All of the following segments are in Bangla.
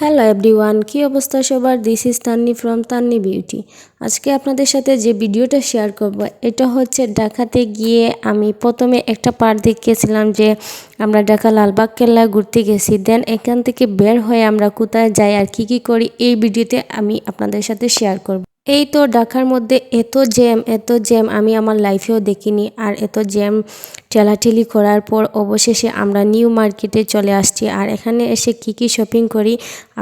হ্যালো এভরিওয়ান কী অবস্থা সবার? This is Tanni from Tanni beauty আজকে আপনাদের সাথে যে ভিডিওটা শেয়ার করব, এটা হচ্ছে ঢাকাতে গিয়ে আমি প্রথমে একটা পার্ট দেখেছিলাম যে আমরা ঢাকা লালবাগ কেল্লায় ঘুরতে গেছি। দেন এখান থেকে বের হয়ে আমরা কোথায় যাই আর কি কি করি, এই ভিডিওতে আমি আপনাদের সাথে শেয়ার করব। এই তো ঢাকার মধ্যে এত জ্যাম এত জ্যাম আমি আমার লাইফেও দেখিনি। আর এত জ্যাম ঠেলাঠেলি করার পর অবশেষে আমরা নিউ মার্কেটে চলে আসছি। আর এখানে এসে কি কি শপিং করি,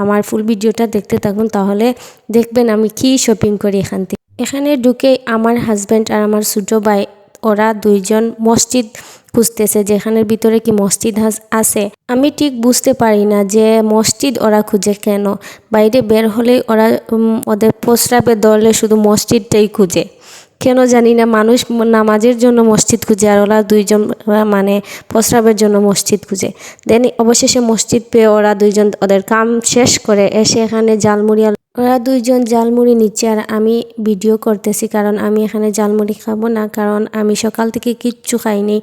আমার ফুল ভিডিওটা দেখতে থাকুন, তাহলে দেখবেন আমি কি শপিং করি এখান থেকে। এখানে ঢুকে আমার হাজব্যান্ড আর আমার ছোটো ভাই ওরা দুইজন মসজিদ খুঁজতেছে, যেখানের ভিতরে কি মসজিদ আছে। আমি ঠিক বুঝতে পারি না যে মসজিদ ওরা খুঁজে কেন। বাইরে বের হলেই ওরা ওদের প্রস্রাবে দৌড়লে শুধু মসজিদটাই খুঁজে। কেন জানি না, মানুষ নামাজের জন্য মসজিদ খুঁজে আর ওরা দুইজন মানে প্রস্রাবের জন্য মসজিদ খুঁজে। দেন অবশেষে মসজিদ পেয়ে ওরা দুইজন ওদের কাম শেষ করে এসে এখানে জালমুড়ি আল- ওরা দুইজন জালমুড়ি নিচ্ছে আর আমি ভিডিও করতেছি কারণ আমি এখানে জালমুড়ি খাব না, কারণ আমি সকাল থেকে কিচ্ছু খাইনি।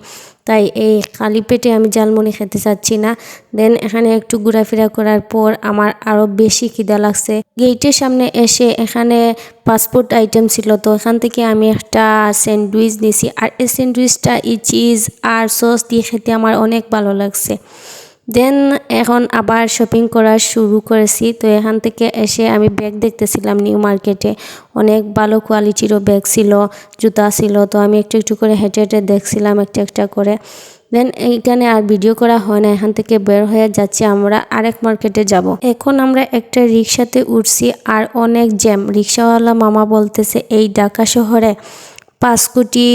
তাই এই খালি পেটে আমি জালমুড়ি খেতে চাচ্ছি না। দেন এখানে একটু ঘোরাফেরা করার পর আমার আরও বেশি খিদা লাগছে। গেটের সামনে এসে এখানে পাসপোর্ট আইটেম ছিল, তো এখান থেকে আমি একটা স্যান্ডউইচ নিয়েছি আর এই স্যান্ডউইচটা এই চিজ আর সস দিয়ে খেতে আমার অনেক ভালো লাগছে। দেন এখন আবার শপিং করা শুরু করেছি। তো এখান থেকে এসে আমি ব্যাগ দেখতেছিলাম নিউ মার্কেটে অনেক ভালো কোয়ালিটিরও ব্যাগ ছিল, জুতা ছিল। তো আমি একটু একটু করে হেঁটে হেঁটে দেখছিলাম একটা একটা করে। দেন এইখানে আর ভিডিও করা হয় না, এখান থেকে বের হয়ে যাচ্ছি আমরা আরেক মার্কেটে যাব। এখন আমরা একটা রিক্সাতে উঠছি আর অনেক জ্যাম রিক্সাওয়ালা মামা বলতেছে, এই ঢাকা শহরে পাঁচ কোটি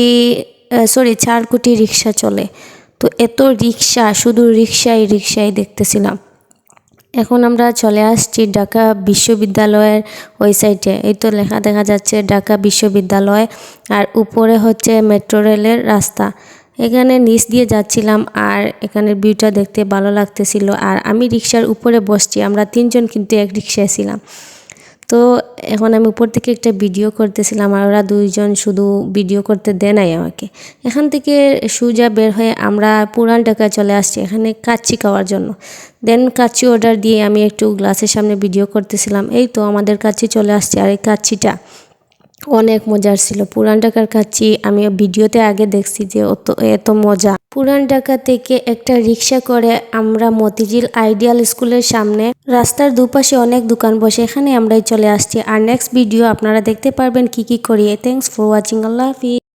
সরি চার কোটি রিক্সা চলে। তো এত রিক্সা, শুধু রিক্সাই রিক্সাই দেখতেছিলাম। এখন আমরা চলে আসছি ঢাকা বিশ্ববিদ্যালয়ের ওই সাইডে। এই তো লেখা দেখা যাচ্ছে ঢাকা বিশ্ববিদ্যালয় আর উপরে হচ্ছে মেট্রো রেলের রাস্তা। এখানে নিচ দিয়ে যাচ্ছিলাম আর এখানের ভিউটা দেখতে ভালো লাগতেছিল। আর আমি রিক্সার উপরে বসছি, আমরা তিনজন কিন্তু এক রিক্সায় ছিলাম। তো এখন আমি উপর থেকে একটা ভিডিও করতেছিলাম আর ওরা দুইজন শুধু ভিডিও করতে দেয় নাই আমাকে। এখান থেকে সুজা বের হয়ে আমরা পুরান ঢাকায় চলে আসছি, এখানে কাচ্চি খাওয়ার জন্য। দেন কাচ্চি অর্ডার দিয়ে আমি একটু গ্লাসের সামনে ভিডিও করতেছিলাম। এই তো আমাদের কাচ্চি চলে আসছে আর এই কাচ্চিটা অনেক মজার ছিল। পুরান ঢাকার কাচ্চি আমি ভিডিওতে আগে দেখছি যে অত, এত মজা। পুরান ঢাকা থেকে একটা রিক্সা করে আমরা মতিঝিল আইডিয়াল স্কুলের সামনে রাস্তার দুপাশে অনেক দোকান বসে। এখানে আমরাই চলে আসছি। আর নেক্সট ভিডিও আপনারা দেখতে পারবেন কি কি করি। থ্যাংকস ফর ওয়াচিং আল্লাহ হাফিজ।